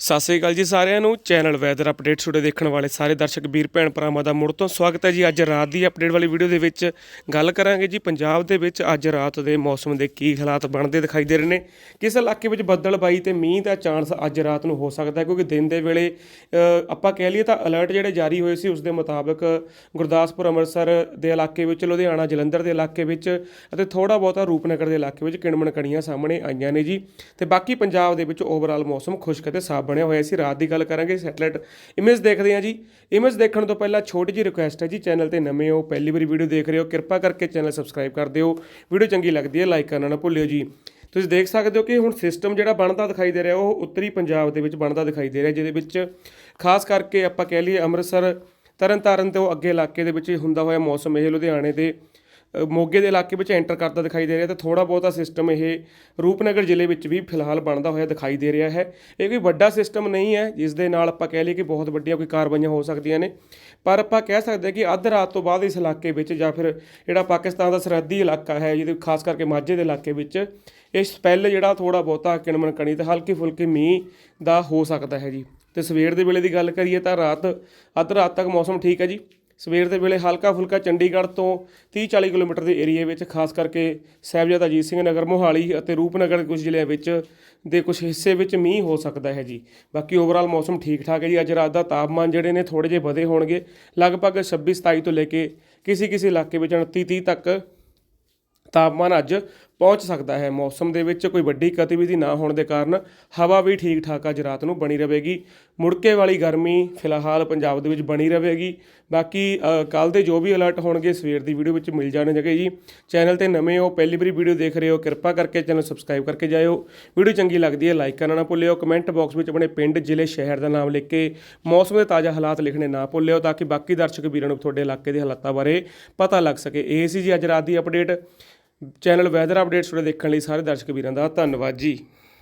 ਸਤਿ ਸ੍ਰੀ ਅਕਾਲ ਜੀ ਸਾਰਿਆਂ ਨੂੰ। ਚੈਨਲ ਵੈਦਰ ਅਪਡੇਟ ਛੋੜੇ ਦੇਖਣ ਵਾਲੇ ਸਾਰੇ ਦਰਸ਼ਕ, ਵੀਰ, ਭੈਣ, ਭਰਾਵਾਂ ਦਾ ਮੁੜ ਤੋਂ ਸਵਾਗਤ ਹੈ ਜੀ। ਅੱਜ ਰਾਤ ਦੀ ਅਪਡੇਟ ਵਾਲੀ ਵੀਡੀਓ ਦੇ ਵਿੱਚ ਗੱਲ ਕਰਾਂਗੇ ਜੀ। ਪੰਜਾਬ ਦੇ ਵਿੱਚ ਅੱਜ ਰਾਤ ਦੇ ਮੌਸਮ ਦੇ ਕੀ ਹਾਲਾਤ ਬਣਦੇ ਦਿਖਾਈ ਦੇ ਰਹੇ ਨੇ। ਕਿਸ ਇਲਾਕੇ ਵਿੱਚ ਬੱਦਲਬਾਈ ਤੇ ਮੀਂਹ ਦਾ ਚਾਂਸ ਅੱਜ ਰਾਤ ਨੂੰ ਹੋ ਸਕਦਾ ਹੈ? ਕਿਉਂਕਿ ਦਿਨ ਦੇ ਵੇਲੇ ਆਪਾਂ ਕਹਿ ਲਈਏ ਤਾਂ ਅਲਰਟ ਜਿਹੜੇ ਜਾਰੀ ਹੋਏ ਸੀ, ਉਸ ਦੇ ਮੁਤਾਬਕ ਗੁਰਦਾਸਪੁਰ, ਅੰਮ੍ਰਿਤਸਰ ਦੇ ਇਲਾਕੇ ਵਿੱਚ, ਲੁਧਿਆਣਾ, ਜਲੰਧਰ ਦੇ ਇਲਾਕੇ ਵਿੱਚ ਅਤੇ ਥੋੜਾ ਬਹੁਤਾ ਰੂਪਨਗਰ ਦੇ ਇਲਾਕੇ ਵਿੱਚ ਕਿਣਮਣ ਕਣੀਆਂ ਸਾਹਮਣੇ ਆਈਆਂ ਨੇ ਜੀ। ਤੇ ਬਾਕੀ ਪੰਜਾਬ ਦੇ ਵਿੱਚ ਓਵਰਆਲ ਮੌਸਮ ਖੁਸ਼ਕ ਅਤੇ ਸਾਫ਼ ਬਣਿਆ ਹੋਇਆ ਸੀ ਰਾਤ ਦੀ ਗੱਲ ਕਰਾਂਗੇ, ਸੈਟਲਾਈਟ ਇਮੇਜ ਦੇਖਦੇ ਹਾਂ ਜੀ। ਇਮੇਜ ਦੇਖਣ ਤੋਂ ਪਹਿਲਾਂ ਛੋਟੀ ਜਿਹੀ ਰਿਕੁਐਸਟ ਹੈ ਜੀ, ਚੈਨਲ ਤੇ ਨਵੇਂ ਹੋ, ਪਹਿਲੀ ਵਾਰੀ ਵੀਡੀਓ ਦੇਖ ਰਹੇ ਹੋ, ਕਿਰਪਾ ਕਰਕੇ ਚੈਨਲ ਸਬਸਕ੍ਰਾਈਬ ਕਰ ਦਿਓ। ਵੀਡੀਓ ਚੰਗੀ ਲੱਗਦੀ ਹੈ ਲਾਈਕ ਕਰਨਾ ਨਾ ਭੁੱਲਿਓ ਜੀ। ਤੁਸੀਂ ਦੇਖ ਸਕਦੇ ਹੋ ਕਿ ਹੁਣ ਸਿਸਟਮ ਜਿਹੜਾ ਬਣਦਾ ਦਿਖਾਈ ਦੇ ਰਿਹਾ, ਉਹ ਉੱਤਰੀ ਪੰਜਾਬ ਦੇ ਵਿੱਚ ਬਣਦਾ ਦਿਖਾਈ ਦੇ ਰਿਹਾ, ਜਿਹਦੇ ਵਿੱਚ ਖਾਸ ਕਰਕੇ ਆਪਾਂ ਕਹਿ ਲਈਏ ਅੰਮ੍ਰਿਤਸਰ, ਤਰਨਤਾਰਨ ਤੋਂ ਅੱਗੇ ਇਲਾਕੇ ਦੇ ਵਿੱਚ ਹੁੰਦਾ ਹੋਇਆ ਮੌਸਮ, ਇਹ ਲੁਧਿਆਣੇ ਦੇ ਮੋਗੇ ਦੇ ਇਲਾਕੇ ਵਿੱਚ ਐਂਟਰ ਕਰਦਾ ਦਿਖਾਈ ਦੇ ਰਿਹਾ ਤੇ ਥੋੜਾ ਬਹੁਤਾ ਸਿਸਟਮ ਇਹ ਰੂਪਨਗਰ ਜ਼ਿਲ੍ਹੇ ਵਿੱਚ ਵੀ ਫਿਲਹਾਲ ਬਣਦਾ ਹੋਇਆ ਦਿਖਾਈ ਦੇ ਰਿਹਾ ਹੈ। ਇਹ ਕੋਈ ਵੱਡਾ ਸਿਸਟਮ ਨਹੀਂ ਹੈ, ਜਿਸ ਦੇ ਨਾਲ ਆਪਾਂ ਕਹਿ ਲਈਏ ਕਿ ਬਹੁਤ ਵੱਡੀਆਂ ਕੋਈ ਕਾਰਵਾਈਆਂ ਹੋ ਸਕਦੀਆਂ ਨੇ। ਪਰ ਆਪਾਂ ਕਹਿ ਸਕਦੇ ਹਾਂ ਕਿ ਅੱਧ ਰਾਤ ਤੋਂ ਬਾਅਦ ਇਸ ਇਲਾਕੇ ਵਿੱਚ ਜਾਂ ਫਿਰ ਜਿਹੜਾ ਪਾਕਿਸਤਾਨ ਦਾ ਸਰਹੱਦੀ ਇਲਾਕਾ ਹੈ, ਜਿਹਦੇ ਖਾਸ ਕਰਕੇ ਮਾਝੇ ਦੇ ਇਲਾਕੇ ਵਿੱਚ, ਇਹ ਸਪੈਲ ਜਿਹੜਾ ਥੋੜਾ ਬਹੁਤਾ ਕਿਣਮਣ ਕਣੀ ਤੇ ਹਲਕੀ ਫੁਲਕੀ ਮੀਂਹ ਦਾ ਹੋ ਸਕਦਾ ਹੈ ਜੀ। ਤੇ ਸਵੇਰ ਦੇ ਵੇਲੇ ਦੀ ਗੱਲ ਕਰੀਏ ਤਾਂ ਰਾਤ, ਅੱਧ ਰਾਤ ਤੱਕ ਮੌਸਮ ਠੀਕ ਹੈ ਜੀ? ਸਵੇਰ ਦੇ ਵੇਲੇ ਹਲਕਾ ਫੁਲਕਾ ਚੰਡੀਗੜ੍ਹ ਤੋਂ 30-40 ਕਿਲੋਮੀਟਰ ਦੇ ਏਰੀਏ ਵਿੱਚ, ਖਾਸ ਕਰਕੇ ਸਾਹਿਬਜ਼ਾਦਾ ਅਜੀਤ ਸਿੰਘ ਨਗਰ, ਮੋਹਾਲੀ ਅਤੇ ਰੂਪਨਗਰ ਦੇ ਕੁਝ ਜ਼ਿਲ੍ਹਿਆਂ ਵਿੱਚ ਦੇ ਕੁਝ ਹਿੱਸੇ ਵਿੱਚ ਮੀਂਹ ਹੋ ਸਕਦਾ ਹੈ ਜੀ। ਬਾਕੀ ਓਵਰਆਲ ਮੌਸਮ ਠੀਕ ਠਾਕ ਹੈ ਜੀ। ਅੱਜ ਰਾਤ ਦਾ ਤਾਪਮਾਨ ਜਿਹੜੇ ਨੇ ਥੋੜੇ ਜਿਹੇ ਵਧੇ ਹੋਣਗੇ। ਲਗਭਗ 26-27 ਤੋਂ ਲੈ ਕੇ ਕਿਸੇ ਕਿਸੇ ਇਲਾਕੇ ਵਿੱਚ 29-30 ਤੱਕ ਤਾਪਮਾਨ ਅੱਜ ਪਹੁੰਚ ਸਕਦਾ ਹੈ। ਮੌਸਮ ਦੇ ਵਿੱਚ ਕੋਈ ਵੱਡੀ ਗਤੀਵਿਧੀ ਨਾ ਹੋਣ ਦੇ ਕਾਰਨ ਹਵਾ ਵੀ ਠੀਕ ਠਾਕ ਅੱਜ ਰਾਤ ਨੂੰ ਬਣੀ ਰਹੇਗੀ। ਮੁੜਕੇ ਵਾਲੀ ਗਰਮੀ ਫਿਲਹਾਲ ਪੰਜਾਬ ਦੇ ਵਿੱਚ ਬਣੀ ਰਹੇਗੀ। ਬਾਕੀ ਕੱਲ ਦੇ ਜੋ ਵੀ ਅਲਰਟ ਹੋਣਗੇ, ਸਵੇਰ ਦੀ ਵੀਡੀਓ ਵਿੱਚ ਮਿਲ ਜਾਣਗੇ ਜੀ। ਚੈਨਲ ਤੇ ਨਵੇਂ ਹੋ, ਪਹਿਲੀ ਵਾਰੀ ਵੀਡੀਓ ਦੇਖ ਰਹੇ ਹੋ, ਕਿਰਪਾ ਕਰਕੇ ਚੈਨਲ ਸਬਸਕ੍ਰਾਈਬ ਕਰਕੇ ਜਾਇਓ। ਵੀਡੀਓ ਚੰਗੀ ਲੱਗਦੀ ਹੈ ਲਾਈਕ ਕਰਨਾ ਨਾ ਭੁੱਲਿਓ। ਕਮੈਂਟ ਬਾਕਸ ਵਿੱਚ ਆਪਣੇ ਪਿੰਡ, ਜ਼ਿਲ੍ਹੇ, ਸ਼ਹਿਰ ਦਾ ਨਾਮ ਲਿਖ ਕੇ ਮੌਸਮ ਦੇ ਤਾਜ਼ਾ ਹਾਲਾਤ ਲਿਖਣੇ ਨਾ ਭੁੱਲਿਓ, ਤਾਂ ਕਿ ਬਾਕੀ ਦਰਸ਼ਕ ਵੀਰਾਂ ਨੂੰ ਤੁਹਾਡੇ ਇਲਾਕੇ ਦੇ ਹਾਲਾਤਾਂ ਬਾਰੇ ਪਤਾ ਲੱਗ ਸਕੇ। ਇਹ ਸੀ ਜੀ ਅੱਜ ਰਾਤ ਦੀ ਅਪਡੇਟ ਚੈਨਲ ਵੈਦਰ ਅਪਡੇਟਸ ਤੁਹਾਡੇ ਦੇਖਣ ਲਈ ਸਾਰੇ ਦਰਸ਼ਕ ਵੀਰਾਂ ਦਾ ਧੰਨਵਾਦ ਜੀ।